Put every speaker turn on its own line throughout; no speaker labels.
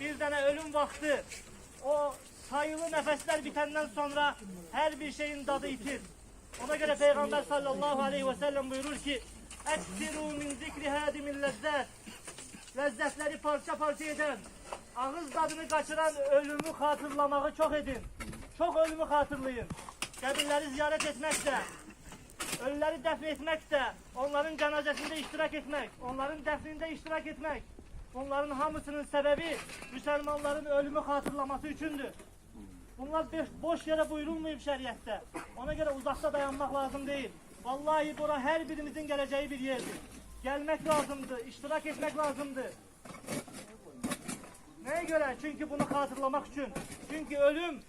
bir tane ölüm vakti o sayılı nefesler bitenden sonra her bir şeyin tadı itir. Ona göre Peygamber sallallahu aleyhi ve sellem buyurur ki Eksiru min zikri hadimin lezzet Lezzetleri parça parça eden ağız tadını kaçıran ölümü hatırlamağı çok edin. Çok ölümü hatırlayın. Kabirleri ziyaret etmek de, ölüleri defnetmek de, onların cenazesinde iştirak etmek, onların defninde iştirak etmek. Bunların hamısının sebebi Müslümanların ölümü hatırlaması üçündür. Bunlar boş, yere buyurulmuyor şeriatte. Ona göre uzakta dayanmak lazım değil. Vallahi bura her birimizin geleceği bir yerdir. Gelmek lazımdı, iştirak etmek lazımdı. Neye göre? Çünkü bunu hatırlamak için. Çünkü ölüm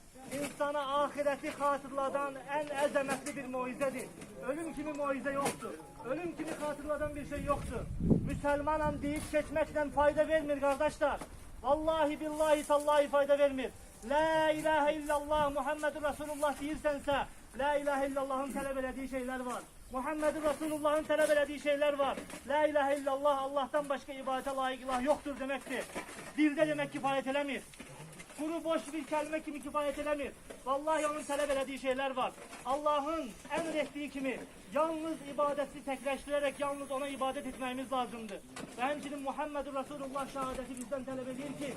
insana ahireti hatırladan en ezametli bir mucizedir. Ölüm kimi mucize yoktur. Ölüm kimi hatırladan bir şey yoktur. Müslümanım deyip geçmekten fayda vermir kardeşler. Vallahi billahi tallahi fayda vermir. La ilahe illallah Muhammedur Resulullah deyirsense La ilahe illallah'ın talep edildiği şeyler var. Muhammedur Resulullah'ın talep edildiği şeyler var. La ilahe illallah Allah'tan başka ibadete layık ilah yoktur demektir. Dilde demek kifayet edemir. Kuru boş bir kelime kimi kifayet edemir. Vallahi onun talep edildiği şeyler var. Allah'ın emrettiği kimi yalnız ibadeti tekleştirerek yalnız ona ibadet etmemiz lazımdı. Ve hemçinin Muhammedur Resulullah şehadeti bizden talep ediyor ki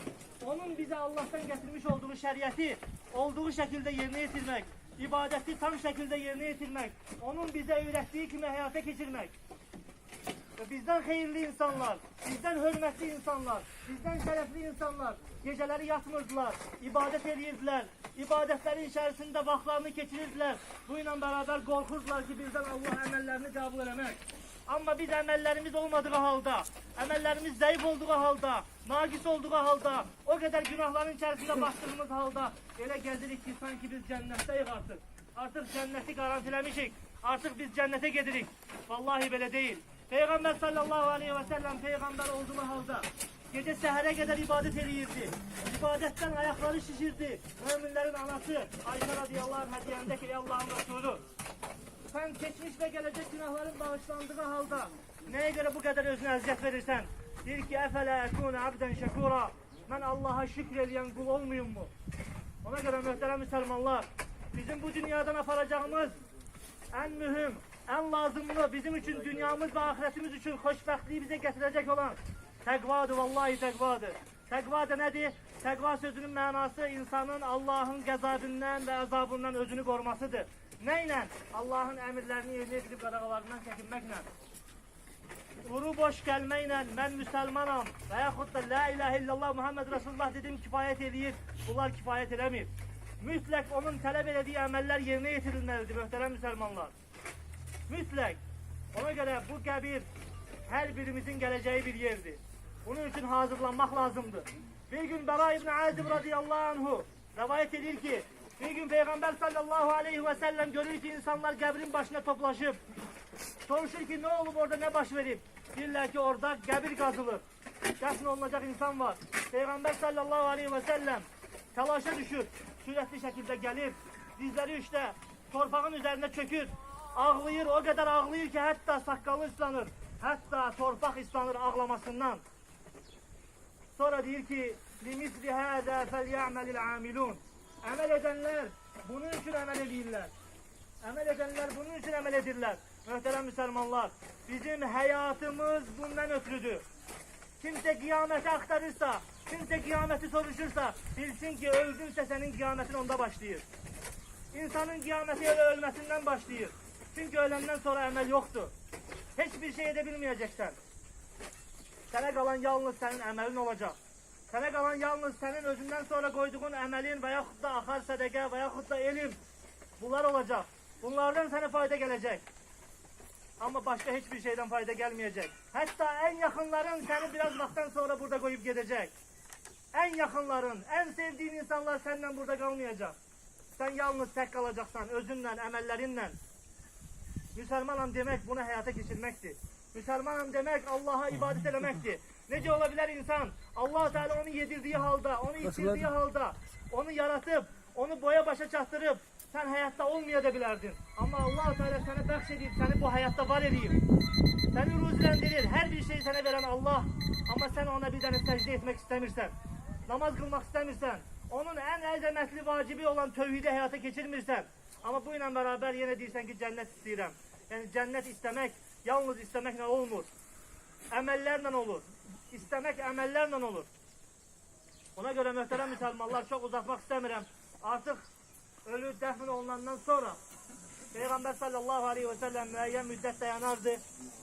onun bize Allah'tan getirmiş olduğu şeriatı olduğu şekilde yerine getirmek, ibadeti tam şekilde yerine getirmek, onun bize öğrettiği kimi hayata geçirmek. Bizden hayırlı insanlar, bizden hürmetli insanlar, bizden şerefli insanlar geceleri yatmırdılar, ibadet edirdiler, ibadetlerin içerisinde vaktlarını geçirirdiler. Bununla beraber korkurdular ki bizden Allah emellerini kabul edemek. Ama biz emellerimiz olmadığı halde, emellerimiz zayıf olduğu halde, nagis olduğu halde, o kadar günahların içerisinde bastığımız halde öyle geldirik ki sanki biz cennetteyiz artık. Artık cenneti garantilemişik. Artık biz cennete gidirik. Vallahi böyle değil. Peygamber sallallahu aleyhi ve sellem peygamber olduğu halde gece sehre kadar ibadet edilirdi. İbadetten ayakları şişirdi. Müminlerin anası Ayşe radıyallahu anh diyende ki ey Allah'ın Resulü sen geçmiş ve gelecek günahların bağışlandığı halde neye göre bu kadar özüne eziyet verirsen? Der ki efele ekune abden şekura ben Allah'a şükrediyen kul olmayayım mu? Ona göre muhterem Müslümanlar bizim bu dünyadan aparacağımız en mühim, en lazımlı bizim için dünyamız ve ahiretimiz için hoşbəxtliği bize getirecek olan tekvadır vallahi tekvadır. Tekva da nedir? Tekva sözünün manası insanın Allah'ın gazabından ve azabından özünü korumasıdır. Neyle? Allah'ın emirlerini yerine getirip qadağalarından çekinmekle. Uru boş gelmeyle ben Müslümanım veyahut da La ilahe illallah Muhammed Resulullah dedim kifayet edir. Bunlar kifayet edemir. Mütlak onun talep ettiği emeller yerine getirilmelidir muhterem Müslümanlar. Mütlak. Ona göre bu kabir her birimizin geleceği bir yerdir. Bunun için hazırlanmak lazımdır. Bir gün Bera İbni Azib radıyallahu anhu rivayet edir ki bir gün Peygamber sallallahu aleyhi ve sellem görür ki insanlar kabrin başına toplaşıp soruşur ki ne olup orada ne baş verip diller ki orada kabir kazılır. Defne olunacak insan var. Peygamber sallallahu aleyhi ve sellem telaşa düşür. Sürekli şekilde gelir. Dizleri işte torpağın üzerine çökür. Ağlayır o kadar ağlayır ki hatta sakalı ıslanır. Hatta torpak ıslanır ağlamasından. Sonra diyor ki لِمِثْلِ هَذَا فَلْيَعْمَلِ الْعَامِلُونَ Emel edenler bunun için emel edirler. Emel edenler bunun için emel edirler. Muhterem Müslümanlar, bizim hayatımız bundan ötürüdür. Kimse kıyameti aktarırsa, kimse kıyameti soruşursa, bilsin ki öldünse senin kıyametin onda başlıyor. İnsanın kıyameti öyle ölmesinden başlıyor. Çünkü ölenden sonra emel yoktur. Hiçbir şey edebilmeyeceksen. Sana kalan yalnız senin emelin olacak. Sana kalan yalnız senin özünden sonra koyduğun emelin veyahut da akar sadaka veyahut da elim. Bunlar olacak. Bunlardan sana fayda gelecek. Ama başka hiçbir şeyden fayda gelmeyecek. Hatta en yakınların seni biraz vakitten sonra burada koyup gidecek. En yakınların, en sevdiğin insanlar senden burada kalmayacak. Sen yalnız tek kalacaksan özünle, emellerinle. Müslümanım demek bunu hayata geçirmektir. Müslümanım demek Allah'a ibadet etmektir. Nece olabilir insan? allah Teala onu yedirdiği halde, onu içirdiği halde, onu yaratıp, onu boya başa çattırıp, sen hayatta olmayabilirdin. Ama allah Teala sana bahşedip, seni bu hayatta var edeyim. Seni ruzilendirir, her bir şeyi sana veren Allah. Ama sen ona bir tane secde etmek istemirsen. namaz kılmak istəmirsən, onun ən əzəmətli vacibi olan tövhidi həyata keçirmirsən, amma bu ilə bərabər yenə deyirsən ki, cənnət istəyirəm. Yəni cənnət istəmək yalnız istəməklə olmur. Əməllərlə olur. İstəmək əməllərlə olur. Ona görə möhtərəm müsəlmanlar çox uzatmaq istəmirəm. Artıq ölü dəfn olunandan sonra Peyğəmbər sallallahu aleyhi və səlləm müəyyən müddət dayanardı.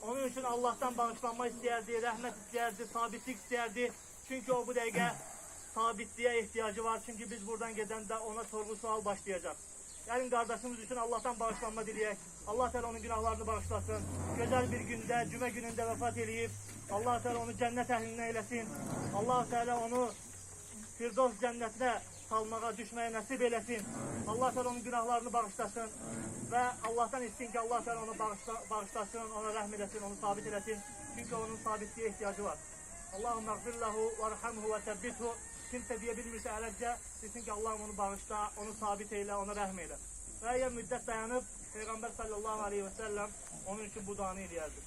Onun üçün Allahdan bağışlanma istəyərdi, rəhmət istəyərdi, sabitlik istəyərdi. Çünki o bu dəqiqə sabitliyə ehtiyacı var. Çünki biz buradan gedəndə ona sorğu sual başlayacaq. Gəlin qardaşımız üçün Allahdan bağışlanma diləyək. Allah Teala onun günahlarını bağışlasın. Gözəl bir gündə, cümə günündə vəfat eləyib. Allah Teala onu cənnət əhlindən eləsin. Allah Teala onu Firdevs cənnətinə salmağa, düşməyə nəsib eləsin. Allah Teala onun günahlarını bağışlasın və Allahdan istəyin ki, Allah Teala onu bağışla, bağışlasın, ona rəhm eləsin, onu sabit eləsin. Çünki onun sabitliyə ehtiyacı var. Allahümme gfir lehu varhamhu ve tebbithu. Kimse deyə bilmirsə ərəbcə, desin ki, Allahım onu bağışla, onu sabit eyle, ona rəhm elə. Müəyyən müddət dayanıb Peyğəmbər sallallahu aleyhi və səlləm onun üçün bu duanı eləyərdi.